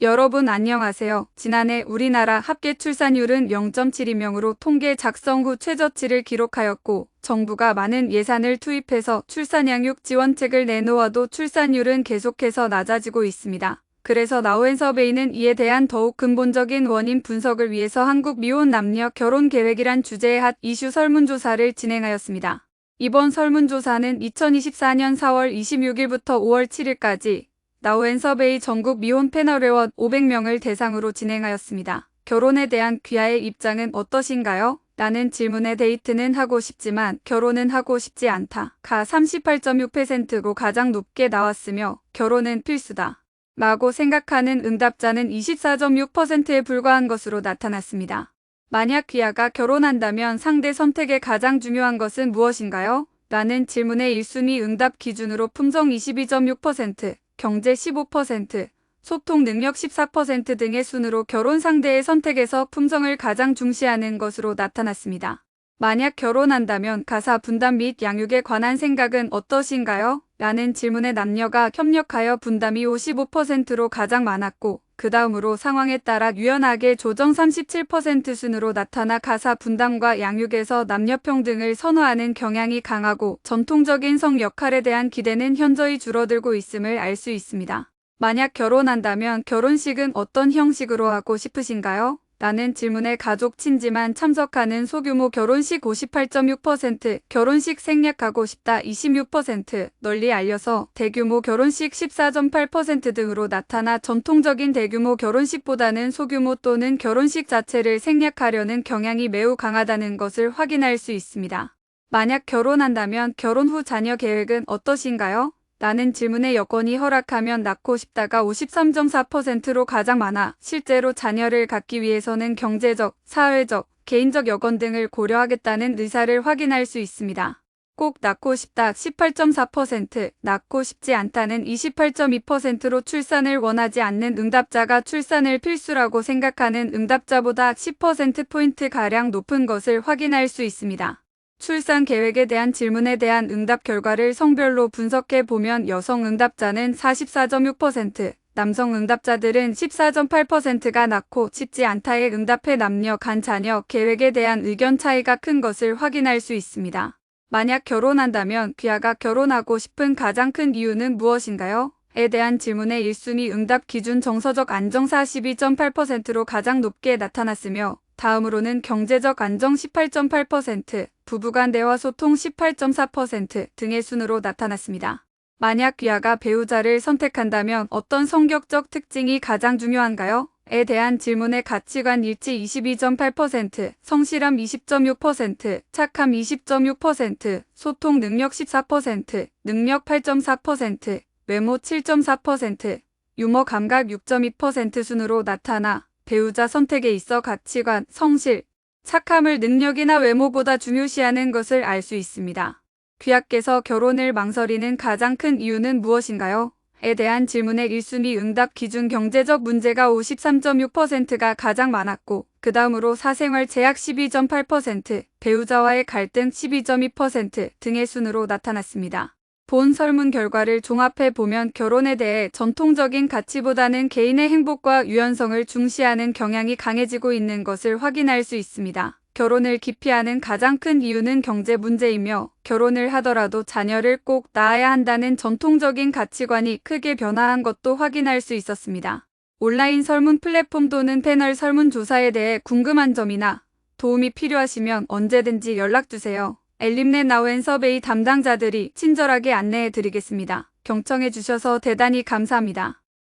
여러분 안녕하세요. 지난해 우리나라 합계 출산율은 0.72명으로 통계 작성 후 최저치를 기록하였고 정부가 많은 예산을 투입해서 출산양육 지원책을 내놓아도 출산율은 계속해서 낮아지고 있습니다. 그래서 나우앤서베이는 이에 대한 더욱 근본적인 원인 분석을 위해서 한국 미혼 남녀 결혼 계획이란 주제의 핫 이슈 설문조사를 진행하였습니다. 이번 설문조사는 2024년 4월 26일부터 5월 7일까지 나우앤서베이 전국 미혼 패널 회원 500명을 대상으로 진행하였습니다. 결혼에 대한 귀하의 입장은 어떠신가요? 라는 질문에 데이트는 하고 싶지만 결혼은 하고 싶지 않다. 가 38.6%로 가장 높게 나왔으며 결혼은 필수다. 라고 생각하는 응답자는 24.6%에 불과한 것으로 나타났습니다. 만약 귀하가 결혼한다면 상대 선택에 가장 중요한 것은 무엇인가요? 라는 질문의 1순위 응답 기준으로 품성 22.6%, 경제 15%, 소통 능력 14% 등의 순으로 결혼 상대의 선택에서 품성을 가장 중시하는 것으로 나타났습니다. 만약 결혼한다면 가사 분담 및 양육에 관한 생각은 어떠신가요? 라는 질문에 남녀가 협력하여 분담이 55%로 가장 많았고 그 다음으로 상황에 따라 유연하게 조정 37% 순으로 나타나 가사 분담과 양육에서 남녀평등을 선호하는 경향이 강하고 전통적인 성 역할에 대한 기대는 현저히 줄어들고 있음을 알 수 있습니다. 만약 결혼한다면 결혼식은 어떤 형식으로 하고 싶으신가요? 라는 질문에 가족 친지만 참석하는 소규모 결혼식 58.6%, 결혼식 생략하고 싶다 26%, 널리 알려서 대규모 결혼식 14.8% 등으로 나타나 전통적인 대규모 결혼식보다는 소규모 또는 결혼식 자체를 생략하려는 경향이 매우 강하다는 것을 확인할 수 있습니다. 만약 결혼한다면 결혼 후 자녀 계획은 어떠신가요? 라는 질문에 여건이 허락하면 낳고 싶다가 53.4%로 가장 많아 실제로 자녀를 갖기 위해서는 경제적, 사회적, 개인적 여건 등을 고려하겠다는 의사를 확인할 수 있습니다. 꼭 낳고 싶다 18.4%, 낳고 싶지 않다는 28.2%로 출산을 원하지 않는 응답자가 출산을 필수라고 생각하는 응답자보다 10%포인트가량 높은 것을 확인할 수 있습니다. 출산 계획에 대한 질문에 대한 응답 결과를 성별로 분석해 보면 여성 응답자는 44.6%, 남성 응답자들은 14.8%가 낳고 싶지 않다에 응답해 남녀 간 자녀 계획에 대한 의견 차이가 큰 것을 확인할 수 있습니다. 만약 결혼한다면 귀하가 결혼하고 싶은 가장 큰 이유는 무엇인가요? 에 대한 질문의 1순위 응답 기준 정서적 안정 42.8%로 가장 높게 나타났으며 다음으로는 경제적 안정 18.8%, 부부간 대화 소통 18.4% 등의 순으로 나타났습니다. 만약 귀하가 배우자를 선택한다면 어떤 성격적 특징이 가장 중요한가요? 에 대한 질문의 가치관 일치 22.8%, 성실함 20.6%, 착함 20.6%, 소통 능력 14%, 능력 8.4%, 외모 7.4%, 유머 감각 6.2% 순으로 나타나 배우자 선택에 있어 가치관, 성실, 착함을 능력이나 외모보다 중요시하는 것을 알 수 있습니다. 귀하께서 결혼을 망설이는 가장 큰 이유는 무엇인가요? 에 대한 질문의 1순위 응답 기준 경제적 문제가 53.6%가 가장 많았고 그 다음으로 사생활 제약 12.8%, 배우자와의 갈등 12.2% 등의 순으로 나타났습니다. 본 설문 결과를 종합해 보면 결혼에 대해 전통적인 가치보다는 개인의 행복과 유연성을 중시하는 경향이 강해지고 있는 것을 확인할 수 있습니다. 결혼을 기피하는 가장 큰 이유는 경제 문제이며 결혼을 하더라도 자녀를 꼭 낳아야 한다는 전통적인 가치관이 크게 변화한 것도 확인할 수 있었습니다. 온라인 설문 플랫폼 또는 패널 설문조사에 대해 궁금한 점이나 도움이 필요하시면 언제든지 연락주세요. 엘림넷 나우앤 서베이 담당자들이 친절하게 안내해 드리겠습니다. 경청해 주셔서 대단히 감사합니다.